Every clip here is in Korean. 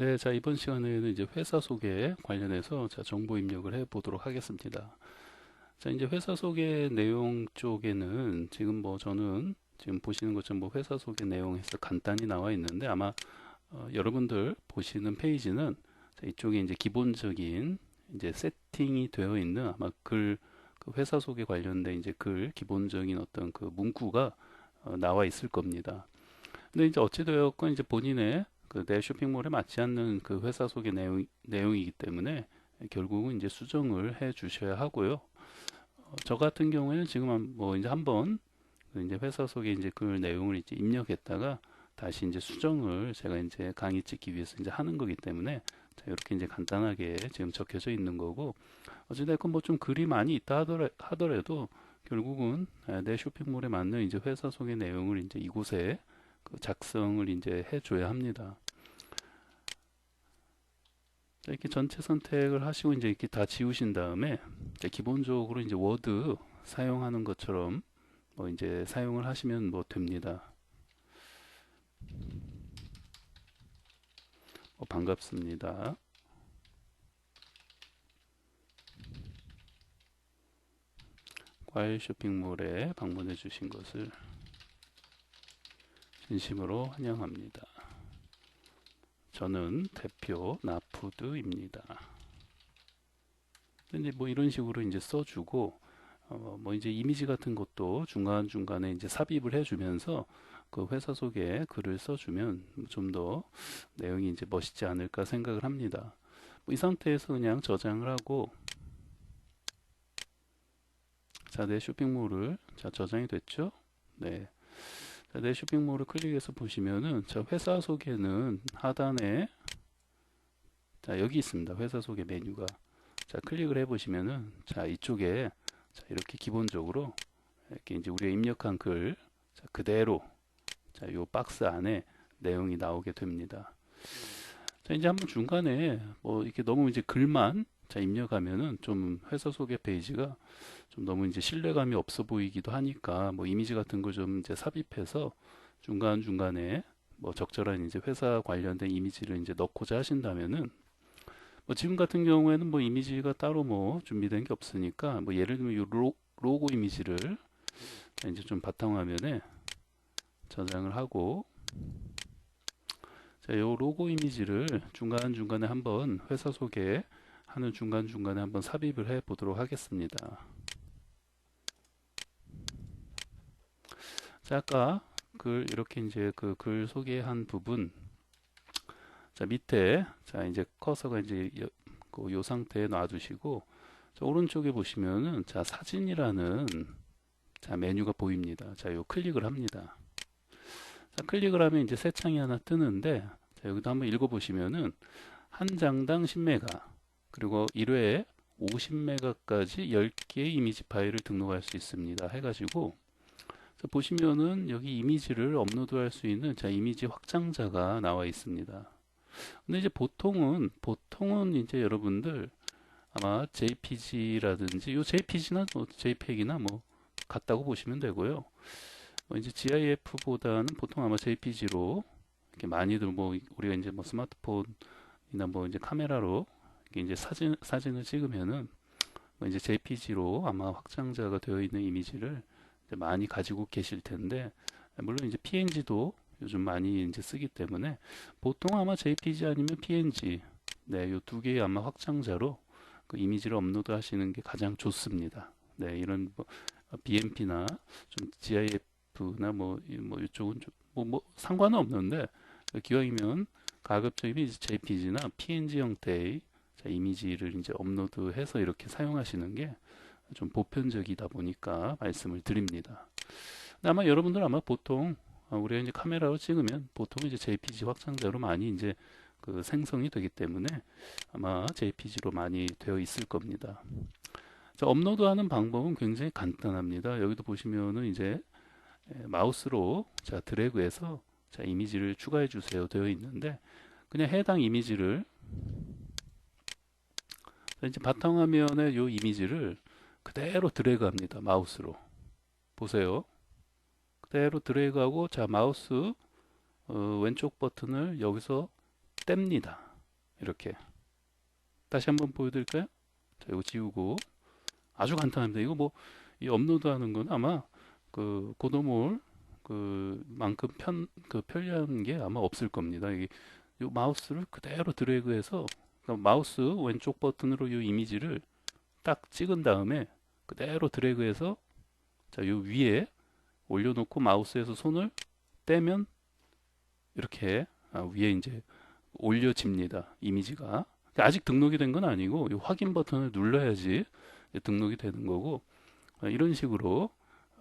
네, 자, 이번 시간에는 이제 회사 소개 관련해서 자, 정보 입력을 해 보도록 하겠습니다. 자, 이제 회사 소개 내용 쪽에는 지금 뭐 저는 지금 보시는 것처럼 뭐 회사 소개 내용에서 간단히 나와 있는데 아마 어, 여러분들 보시는 페이지는 자, 이쪽에 이제 기본적인 이제 세팅이 되어 있는 아마 글, 그 회사 소개 관련된 이제 글 기본적인 어떤 그 문구가 어, 나와 있을 겁니다. 근데 이제 어찌되었건 이제 본인의 그 내 쇼핑몰에 맞지 않는 그 회사 소개 내용, 내용이기 때문에 결국은 이제 수정을 해 주셔야 하고요. 어, 저 같은 경우에는 지금 한- 뭐 이제 한번 그 이제 회사 소개 이제 그 내용을 이제 입력했다가 다시 이제 수정을 제가 이제 강의 찍기 위해서 이제 하는 거기 때문에 자, 이렇게 이제 간단하게 지금 적혀져 있는 거고 어찌됐건 뭐 좀 글이 많이 있다 하더라, 하더라도 결국은 아, 내 쇼핑몰에 맞는 이제 회사 소개 내용을 이제 이곳에 그 작성을 이제 해줘야 합니다. 자, 이렇게 전체 선택을 하시고 이제 이렇게 다 지우신 다음에 기본적으로 이제 워드 사용하는 것처럼 뭐 이제 사용을 하시면 뭐 됩니다. 어, 반갑습니다. 과일 쇼핑몰에 방문해 주신 것을 진심으로 환영합니다. 저는 대표 나푸드입니다. 이제 뭐 이런 식으로 이제 써주고 어, 뭐 이제 이미지 같은 것도 중간 중간에 이제 삽입을 해주면서 그 회사 속에 글을 써주면 좀 더 내용이 이제 멋있지 않을까 생각을 합니다. 뭐 이 상태에서 그냥 저장을 하고 자, 내 쇼핑몰을 자 저장이 됐죠? 네. 자, 내 쇼핑몰을 클릭해서 보시면은 자 회사 소개는 하단에 자 여기 있습니다. 회사 소개 메뉴가 자 클릭을 해 보시면은 자 이쪽에 자 이렇게 기본적으로 이렇게 이제 우리가 입력한 글 자, 그대로 자 요 박스 안에 내용이 나오게 됩니다. 자 이제 한번 중간에 뭐 이렇게 너무 이제 글만 자 입력하면은 좀 회사 소개 페이지가 좀 너무 이제 신뢰감이 없어 보이기도 하니까 뭐 이미지 같은 거 좀 이제 삽입해서 중간 중간에 뭐 적절한 이제 회사 관련된 이미지를 이제 넣고자 하신다면은 뭐 지금 같은 경우에는 뭐 이미지가 따로 뭐 준비된 게 없으니까 뭐 예를 들면 이 로, 로고 이미지를 이제 좀 바탕화면에 저장을 하고 자, 요 로고 이미지를 중간 중간에 한번 회사 소개 하는 중간 중간에 한번 삽입을 해 보도록 하겠습니다. 자, 아까 글 이렇게 이제 그 글 소개한 부분 자 밑에 자 이제 커서가 이제 요, 그요 상태에 놔두시고 자, 오른쪽에 보시면은 자 사진이라는 자 메뉴가 보입니다. 자 요 클릭을 합니다. 자 클릭을 하면 이제 새 창이 하나 뜨는데 자 여기도 한번 읽어보시면은 한 장당 10메가 그리고 1회에 50메가까지 10개의 이미지 파일을 등록할 수 있습니다. 해가지고 자, 보시면은 여기 이미지를 업로드할 수 있는 자 이미지 확장자가 나와 있습니다. 근데 이제 보통은 보통은 이제 여러분들 아마 JPG라든지 요 JPG나 뭐 JPEG이나 뭐 같다고 보시면 되고요. 뭐 이제 GIF보다는 보통 아마 JPG로 이렇게 많이들 뭐 우리가 이제 뭐 스마트폰이나 뭐 이제 카메라로 이제 사진 사진을 찍으면은 뭐 이제 JPG로 아마 확장자가 되어 있는 이미지를 많이 가지고 계실 텐데 물론 이제 PNG도 요즘 많이 이제 쓰기 때문에 보통 아마 JPG 아니면 PNG 네, 요 두 개의 아마 확장자로 그 이미지를 업로드 하시는 게 가장 좋습니다. 네, 이런 뭐 BMP나 좀 GIF나 뭐, 이- 뭐 이쪽은 좀 뭐, 뭐 상관은 없는데 기왕이면 가급적이면 이제 JPG나 PNG 형태의 자, 이미지를 이제 업로드해서 이렇게 사용하시는 게 좀 보편적이다 보니까 말씀을 드립니다. 아마 여러분들 아마 보통 어, 우리가 이제 카메라로 찍으면 보통 이제 JPG 확장자로 많이 이제 그 생성이 되기 때문에 아마 JPG로 많이 되어 있을 겁니다. 자, 업로드하는 방법은 굉장히 간단합니다. 여기도 보시면은 이제 에, 마우스로 자 드래그해서 자 이미지를 추가해 주세요 되어 있는데 그냥 해당 이미지를 자, 이제 바탕화면에 요 이미지를 그대로 드래그합니다 마우스로 보세요. 그대로 드래그하고 자 마우스 어, 왼쪽 버튼을 여기서 뗍니다. 이렇게 다시 한번 보여드릴까요? 자, 이거 지우고 아주 간단합니다. 이거 뭐 이 업로드하는 건 아마 그 고도몰 그만큼 편 그 편리한 게 아마 없을 겁니다. 이, 이 마우스를 그대로 드래그해서 마우스 왼쪽 버튼으로 이 이미지를 딱 찍은 다음에 그대로 드래그해서 자, 요 위에 올려놓고 마우스에서 손을 떼면 이렇게 아, 위에 이제 올려집니다. 이미지가. 아직 등록이 된 건 아니고 이 확인 버튼을 눌러야지 등록이 되는 거고 아, 이런 식으로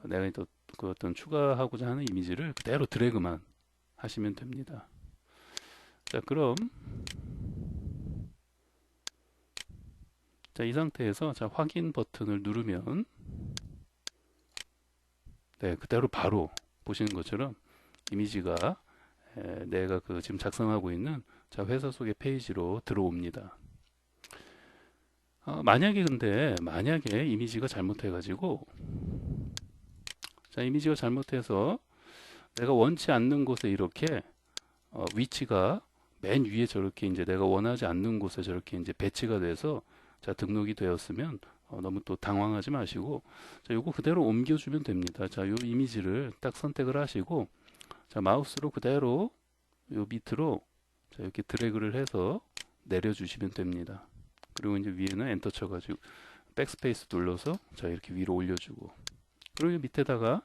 내가 또 그 어떤 추가하고자 하는 이미지를 그대로 드래그만 하시면 됩니다. 자, 그럼 자, 이 상태에서 자, 확인 버튼을 누르면 네, 그대로 바로 보시는 것처럼 이미지가 에, 내가 그 지금 작성하고 있는 자, 회사 속의 페이지로 들어옵니다. 어, 만약에 근데 만약에 이미지가 잘못해 가지고 자, 이미지가 잘못해서 내가 원치 않는 곳에 이렇게 어, 위치가 맨 위에 저렇게 이제 내가 원하지 않는 곳에 저렇게 이제 배치가 돼서 자, 등록이 되었으면 어, 너무 또 당황하지 마시고 자, 요거 그대로 옮겨주면 됩니다. 자, 요 이미지를 딱 선택을 하시고 자, 마우스로 그대로 요 밑으로 자, 이렇게 드래그를 해서 내려주시면 됩니다. 그리고 이제 위에는 엔터 쳐가지고 백스페이스 눌러서 자, 이렇게 위로 올려주고 그리고 밑에다가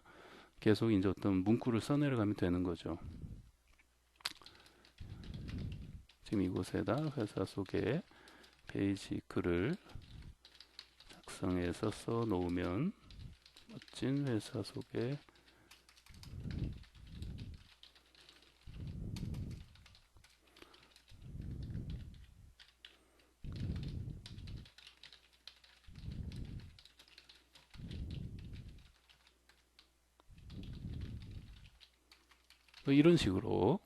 계속 이제 어떤 문구를 써내려가면 되는 거죠. 지금 이곳에다 회사 속에 페이지 글을 작성해서 써 놓으면 멋진 회사 속에 뭐 이런 식으로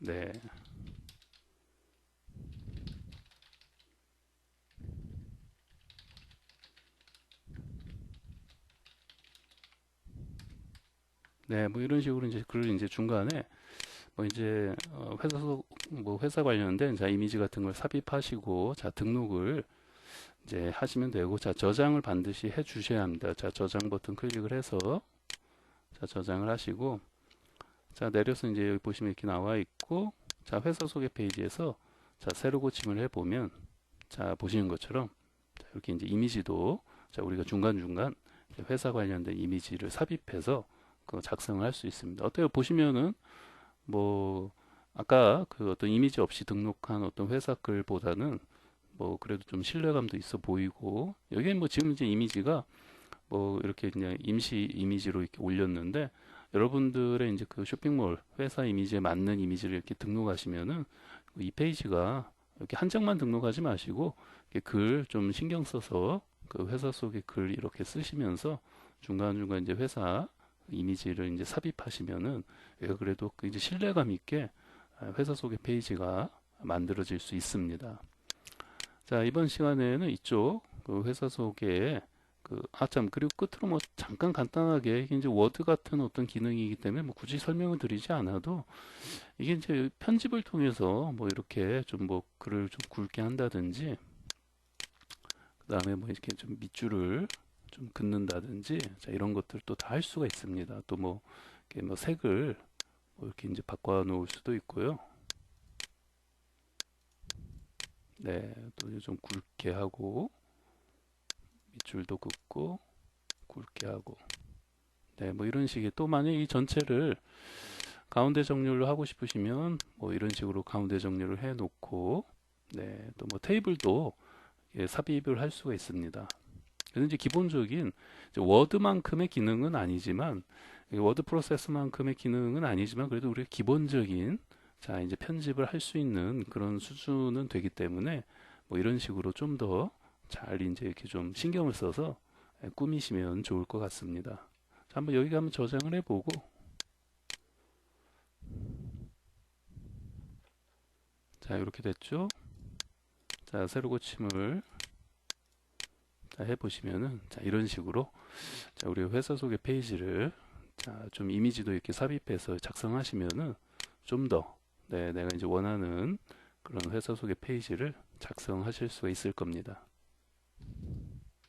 네. 네, 뭐 이런 식으로 이제 글을 이제 중간에 뭐 이제 어 회사 뭐 회사 관련된 자 이미지 같은 걸 삽입하시고 자 등록을 이제 하시면 되고 자 저장을 반드시 해 주셔야 합니다. 자 저장 버튼 클릭을 해서 자 저장을 하시고 자 내려서 이제 여기 보시면 이렇게 나와 있고 자 회사 소개 페이지에서 자 새로 고침을 해 보면 자 보시는 것처럼 자, 이렇게 이제 이미지도 자 우리가 중간 중간 회사 관련된 이미지를 삽입해서 그 작성을 할 수 있습니다. 어때요? 보시면은 뭐 아까 그 어떤 이미지 없이 등록한 어떤 회사 글보다는 뭐 그래도 좀 신뢰감도 있어 보이고 여기에 뭐 지금 이제 이미지가 뭐 이렇게 그냥 임시 이미지로 이렇게 올렸는데 여러분들의 이제 그 쇼핑몰 회사 이미지에 맞는 이미지를 이렇게 등록하시면은 이 페이지가 이렇게 한 장만 등록하지 마시고 글 좀 신경 써서 그 회사 속의 글 이렇게 쓰시면서 중간중간 이제 회사 이미지를 이제 삽입하시면은 그래도 그 이제 신뢰감 있게 회사 속의 페이지가 만들어질 수 있습니다. 자, 이번 시간에는 이쪽 그 회사 속에 그, 아, 참, 그리고 끝으로 뭐 잠깐 간단하게 이제 워드 같은 어떤 기능이기 때문에 뭐 굳이 설명을 드리지 않아도 이게 이제 편집을 통해서 뭐 이렇게 좀 뭐 글을 좀 굵게 한다든지 그 다음에 뭐 이렇게 좀 밑줄을 좀 긋는다든지 자, 이런 것들도 다 할 수가 있습니다. 또 뭐 이렇게 뭐 색을 뭐 이렇게 이제 바꿔 놓을 수도 있고요. 네, 또 좀 굵게 하고 밑줄도 긋고 굵게 하고 네, 뭐 이런 식의 또 만약 이 전체를 가운데 정렬로 하고 싶으시면 뭐 이런 식으로 가운데 정렬을 해 놓고 네, 또 뭐 테이블도 예, 삽입을 할 수가 있습니다. 그래서 이제 기본적인 이제 워드만큼의 기능은 아니지만 워드 프로세스만큼의 기능은 아니지만 그래도 우리가 기본적인 자 이제 편집을 할 수 있는 그런 수준은 되기 때문에 뭐 이런 식으로 좀 더 잘 이제 이렇게 좀 신경을 써서 예, 꾸미시면 좋을 것 같습니다. 자, 한번 여기 가면 저장을 해보고 자 이렇게 됐죠. 자 새로 고침을 자, 해보시면은 자 이런 식으로 자 우리 회사 속의 페이지를 자 좀 이미지도 이렇게 삽입해서 작성하시면은 좀 더 네, 내가 이제 원하는 그런 회사 소개 페이지를 작성하실 수가 있을 겁니다.